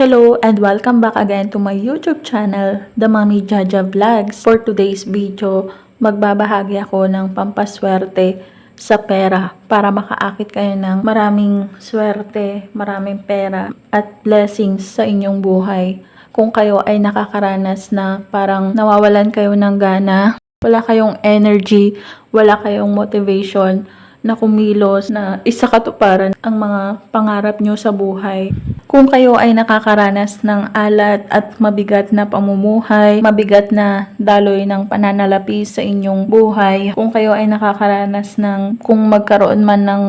Hello and welcome back again to my YouTube channel, The Mommy Jaja Vlogs. For today's video, magbabahagi ako ng pampaswerte sa pera para makaakit kayo ng maraming swerte, maraming pera at blessings sa inyong buhay. Kung kayo ay nakakaranas na parang nawawalan kayo ng gana, wala kayong energy, wala kayong motivation, na kumilos na isa katuparan ang mga pangarap nyo sa buhay. Kung kayo ay nakakaranas ng alat at mabigat na pamumuhay, mabigat na daloy ng pananalapi sa inyong buhay, kung kayo ay nakakaranas ng kung magkaroon man ng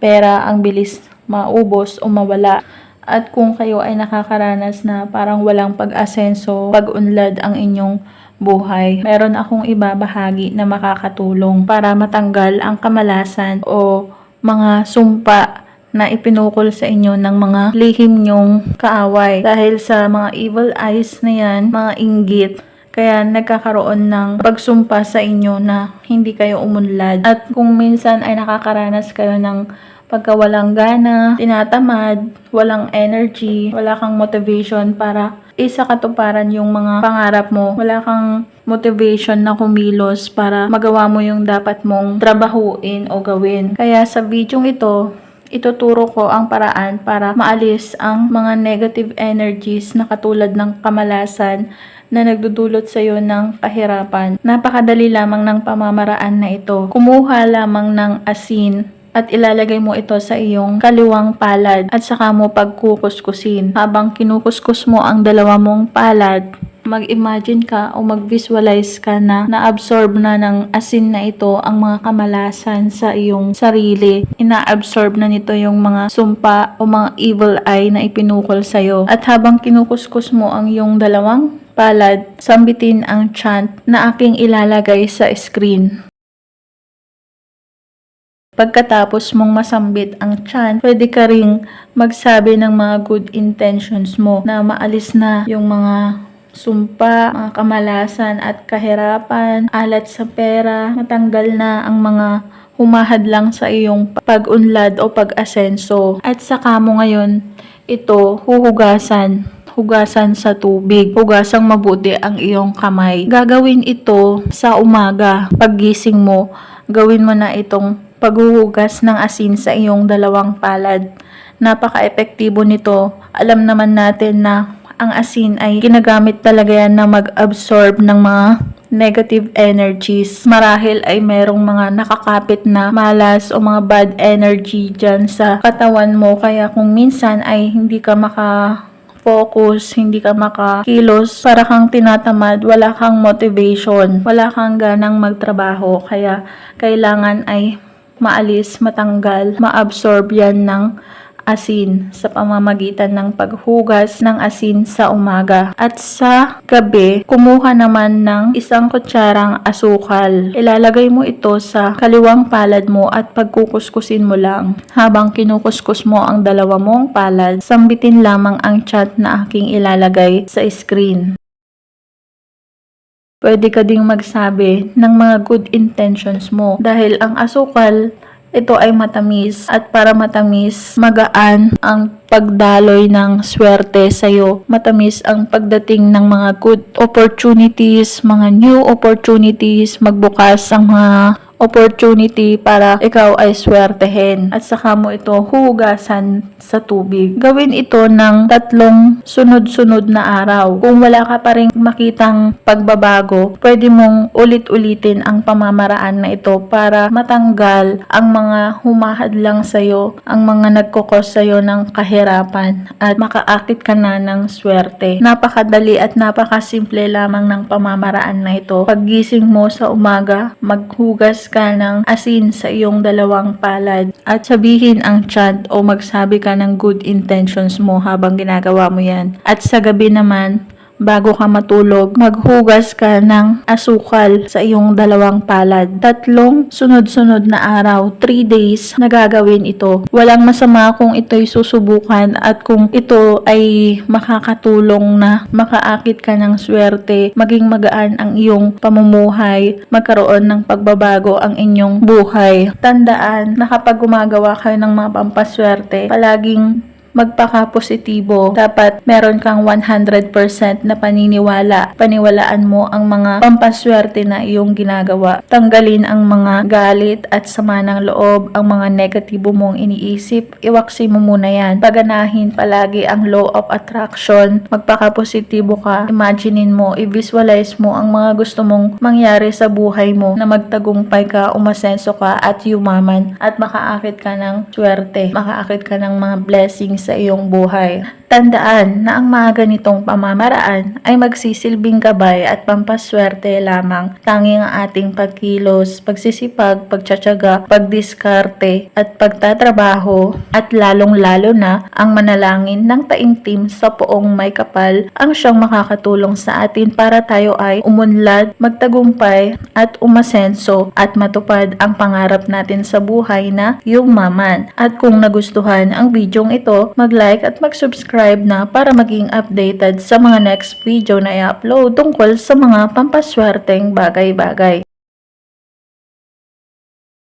pera ang bilis maubos o mawala, at kung kayo ay nakakaranas na parang walang pag-asenso, pag-unlad ang inyong buhay, meron akong ibabahagi na makakatulong para matanggal ang kamalasan o mga sumpa na ipinukol sa inyo ng mga lihim nyong kaaway. Dahil sa mga evil eyes na yan, mga inggit, kaya nagkakaroon ng pagsumpa sa inyo na hindi kayo umunlad. At kung minsan ay nakakaranas kayo ng pagkawalang gana, tinatamad, walang energy, wala kang motivation para isa katuparan yung mga pangarap mo. Wala kang motivation na kumilos para magawa mo yung dapat mong trabahuin o gawin. Kaya sa video ito, ituturo ko ang paraan para maalis ang mga negative energies na katulad ng kamalasan na nagdudulot sa iyo ng kahirapan. Napakadali lamang ng pamamaraan na ito. Kumuha lamang ng asin at ilalagay mo ito sa iyong kaliwang palad at saka mo pagkukuskusin. Habang kinukuskus mo ang dalawa mong palad, mag-imagine ka o mag-visualize ka na na-absorb na ng asin na ito ang mga kamalasan sa iyong sarili. Ina-absorb na nito yung mga sumpa o mga evil eye na ipinukol sa'yo. At habang kinukuskus mo ang iyong dalawang palad, sambitin ang chant na aking ilalagay sa screen. Pagkatapos mong masambit ang chant, pwede ka ring magsabi ng mga good intentions mo na maalis na yung mga sumpa, mga kamalasan at kahirapan, alat sa pera, matanggal na ang mga humahad lang sa iyong pag-unlad o pag-asenso. At saka mo ngayon ito huhugasan hugasan sa tubig. Hugasang mabuti ang iyong kamay. Gagawin ito sa umaga. Paggising mo, gawin mo na itong paghuhugas ng asin sa iyong dalawang palad. Napaka-epektibo nito. Alam naman natin na ang asin ay ginagamit talaga yan na mag-absorb ng mga negative energies. Marahil ay merong mga nakakapit na malas o mga bad energy dyan sa katawan mo. Kaya kung minsan ay hindi ka maka focus, hindi ka makakilos, para kang tinatamad, wala kang motivation, wala kang ganang magtrabaho. Kaya kailangan ay maalis, matanggal, maabsorb yan ng asin sa pamamagitan ng paghugas ng asin sa umaga. At sa gabi, kumuha naman ng isang kutsarang asukal. Ilalagay mo ito sa kaliwang palad mo at pagkukuskusin mo lang. Habang kinukuskus mo ang dalawa mong palad, sambitin lamang ang chat na aking ilalagay sa screen. Pwede ka ding magsabi ng mga good intentions mo dahil ang asukal ito ay matamis at para matamis, magaan ang pagdaloy ng swerte sa iyo. Matamis ang pagdating ng mga good opportunities, mga new opportunities, magbukas ang mga opportunity para ikaw ay swertehin at saka mo ito hugasan sa tubig. Gawin ito ng tatlong sunod-sunod na araw. Kung wala ka pa rin makitang pagbabago, pwede mong ulit-ulitin ang pamamaraan na ito para matanggal ang mga humahad lang sa'yo, ang mga nagkukos sa'yo ng kahirapan at makaakit ka na ng swerte. Napakadali at napakasimple lamang ng pamamaraan na ito. Paggising mo sa umaga, maghugas ka ng asin sa iyong dalawang palad at sabihin ang chant o magsabi ka ng good intentions mo habang ginagawa mo yan. At sa gabi naman, bago ka matulog, maghugas ka ng asukal sa iyong dalawang palad. Tatlong sunod-sunod na araw, 3 days na gagawin ito. Walang masama kung ito'y susubukan at kung ito ay makakatulong na makaakit ka ng swerte, maging magaan ang iyong pamumuhay, magkaroon ng pagbabago ang inyong buhay. Tandaan na kapag gumagawa kayo ng mga pampaswerte, palaging magpaka-positibo. Dapat meron kang 100% na paniniwala. Paniwalaan mo ang mga pampaswerte na iyong ginagawa. Tanggalin ang mga galit at sama ng loob, ang mga negatibo mong iniisip. Iwaksi mo muna yan. Paganahin palagi ang law of attraction. Magpaka-positibo ka. Imaginein mo, i-visualize mo ang mga gusto mong mangyari sa buhay mo na magtagumpay ka, umasenso ka at yumaman at makaakit ka ng swerte. Makaakit ka ng mga blessings sa iyong buhay. Tandaan na ang mga ganitong pamamaraan ay magsisilbing gabay at pampaswerte lamang. Tanging ang ating pagkilos, pagsisipag, pagtsatsaga, pagdiskarte at pagtatrabaho at lalong-lalo na ang manalangin ng taimtim sa poong may kapal ang siyang makakatulong sa atin para tayo ay umunlad, magtagumpay at umasenso at matupad ang pangarap natin sa buhay na yumaman. At kung nagustuhan ang bidyong ito, mag-like at mag-subscribe na para maging updated sa mga next video na i-upload tungkol sa mga pampaswerteng bagay-bagay.